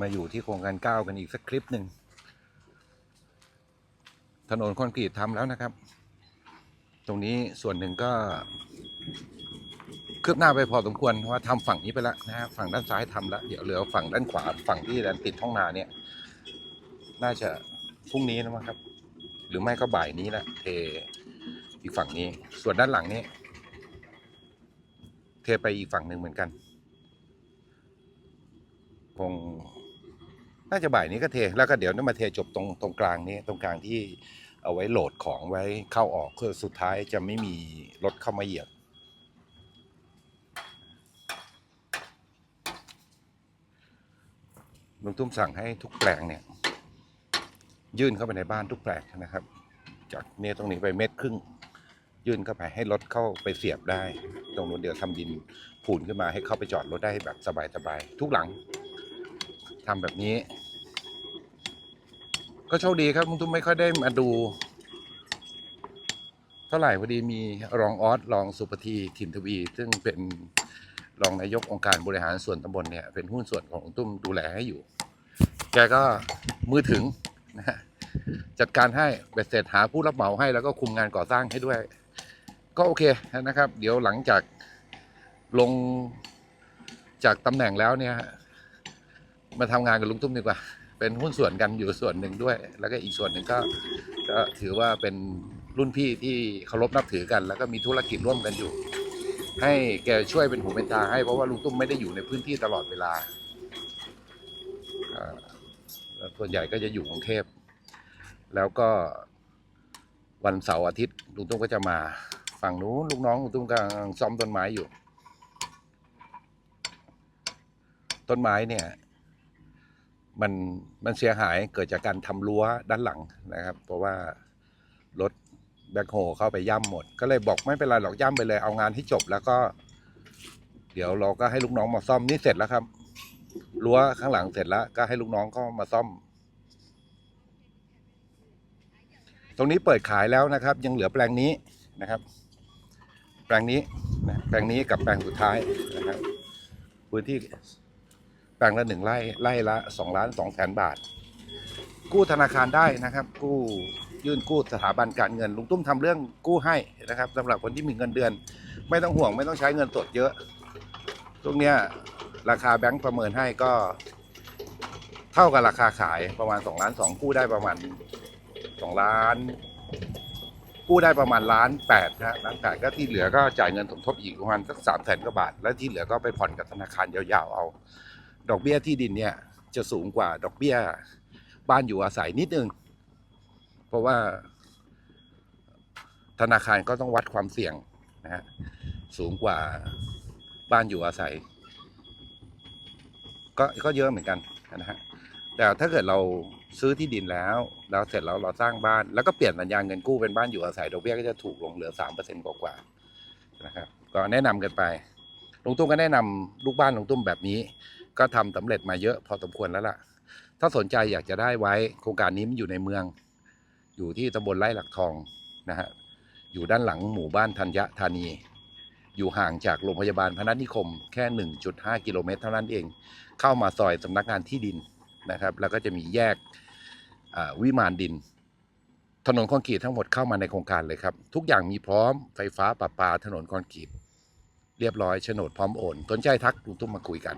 มาอยู่ที่โครงการเก้ากันอีกสักคลิปหนึ่ง ถนนคอนกรีตทำแล้วนะครับ ตรงนี้ส่วนหนึ่งก็คืบหน้าไปพอสมควรเพราะว่าทำฝั่งนี้ไปแล้วนะฮะฝั่งด้านซ้ายทำแล้ว เดี๋ยวเหลือฝั่งด้านขวาฝั่งที่แดนติดท้องนาเนี่ย น่าจะพรุ่งนี้นะครับ หรือไม่ก็บ่ายนี้แหละเทอีกฝั่งนี้ ส่วนด้านหลังนี้ เทไปอีกฝั่งหนึ่งเหมือนกัน คงน่าจะบ่ายนี้ก็เท แล้วก็เดี๋ยวนั่นมาเทจบตรงตรงกลางนี้ตรงกลางที่เอาไว้โหลดของไว้เข้าออกเพื่อสุดท้ายจะไม่มีรถเข้ามาเหยียบลุงตุ้มสั่งให้ทุกแปลงเนี่ย ยื่นเข้าไปในบ้านทุกแปลงนะครับ จากเนี่ยตรงนี้ไปเมตรครึ่ง ยื่นเข้าไปให้รถเข้าไปเสียบได้ ตรงนู้นเดี๋ยวทำดินผูนขึ้นมาให้เข้าไปจอดรถได้แบบสบายๆทุกหลัง ทำแบบนี้ ก็โชคดีครับลุงตุ้มไม่ค่อยได้มาดู เท่าไหร่พอดีมีรองออสรองสุปทีถิ่นทวี ซึ่งเป็นรองนายกองค์การบริหารส่วนตำบลเนี่ย เป็นหุ้นส่วนของลุงตุ้มดูแลให้อยู่ แกก็มือถึงนะฮะจัดการให้เบ็ดเสร็จหาผู้รับเหมาให้แล้วก็คุมงานก่อสร้างให้ด้วย ก็โอเคนะครับ เดี๋ยวหลังจากลงจากตำแหน่งแล้วเนี่ย มาทำงานกับลุงตุ้มดีกว่า เป็นหุ้นส่วนกันอยู่ส่วนหนึ่งด้วย แล้วก็อีกส่วนหนึ่งก็ก็ถือว่าเป็นรุ่นพี่ที่เคารพนับถือกัน แล้วก็มีธุรกิจร่วมกันอยู่ ให้แกช่วยเป็นหูเป็นตาให้เพราะว่าลุงตุ้มไม่ได้อยู่ในพื้นที่ตลอดเวลาอ่าแล้วส่วนใหญ่ก็จะอยู่กรุงเทพแล้วก็วันเสาร์อาทิตย์ลุงตุ้มก็จะมาฝั่งนู้นลูกน้องลุงตุ้มกำลังซ่อมต้นไม้อยู่ ต้นไม้เนี่ย มันมันเสียหายเกิดจากการทำรั้วด้านหลังนะครับ เพราะว่ารถแบ็คโฮเข้าไปย่ำหมด ก็เลยบอกไม่เป็นไรหรอกย่ำไปเลยเอางานให้จบแล้วก็ เดี๋ยวเราก็ให้ลูกน้องมาซ่อมนี่เสร็จแล้วครับรั้วข้างหลังเสร็จแล้ว ก็ให้ลูกน้องก็มาซ่อม ตรงนี้เปิดขายแล้วนะครับ ยังเหลือแปลงนี้นะครับ แปลงนี้นะแปลงนี้กับแปลงสุดท้ายนะครับพื้นที่ แปลงละหนึ่งไร่ไร่ละสองล้านสองแสนบาท กู้ธนาคารได้นะครับ กู้ยื่นกู้สถาบันการเงินลุงตุ้มทำเรื่องกู้ให้นะครับสำหรับคนที่มีเงินเดือน ไม่ต้องห่วงไม่ต้องใช้เงินสดเยอะ ตรงเนี้ยราคาแบงก์ประเมินให้ก็เท่ากับราคาขายประมาณสองล้านสองกู้ได้ประมาณสองล้าน กู้ได้ประมาณล้านแปดนะล้านแปดก็ที่เหลือก็จ่ายเงินสมทบอีกประมาณสักสามแสนกว่าบาท แล้วที่เหลือก็ไปผ่อนกับธนาคารยาวๆเอา ดอกเบี้ยที่ดินเนี่ยจะสูงกว่าดอกเบี้ยบ้านอยู่อาศัยนิดนึง เพราะว่าธนาคารก็ต้องวัดความเสี่ยงนะฮะสูงกว่าบ้านอยู่อาศัย ก็ก็เยอะเหมือนกันนะฮะแต่ถ้าเกิดเราซื้อที่ดินแล้ว แล้วเสร็จแล้วเราสร้างบ้าน แล้วก็เปลี่ยนสัญญาเงินกู้เป็นบ้านอยู่อาศัยดอกเบี้ยก็จะถูกลงเหลือสามเปอร์เซ็นต์กว่าๆนะครับ ก็แนะนำกันไปลุงตุ้มก็แนะนำลูกบ้านลุงตุ้มแบบนี้ ก็ทำสำเร็จมาเยอะพอสมควรแล้วล่ะ ถ้าสนใจอยากจะได้ไว้ โครงการนี้มันอยู่ในเมือง อยู่ที่ตำบลไร่หลักทองนะฮะอยู่ด้านหลังหมู่บ้านธัญธานี อยู่ห่างจากโรงพยาบาลพนัสนิคมแค่ 1.5 กิโลเมตรเท่านั้นเอง เข้ามาซอยสำนักงานที่ดินนะครับ แล้วก็จะมีแยกวิมานดิน ถนนคอนกรีตทั้งหมดเข้ามาในโครงการเลยครับ ทุกอย่างมีพร้อมไฟฟ้าประปาถนนคอนกรีตเรียบร้อยโฉนดพร้อมโอนสนใจทักลุงตุ้มมาคุยกัน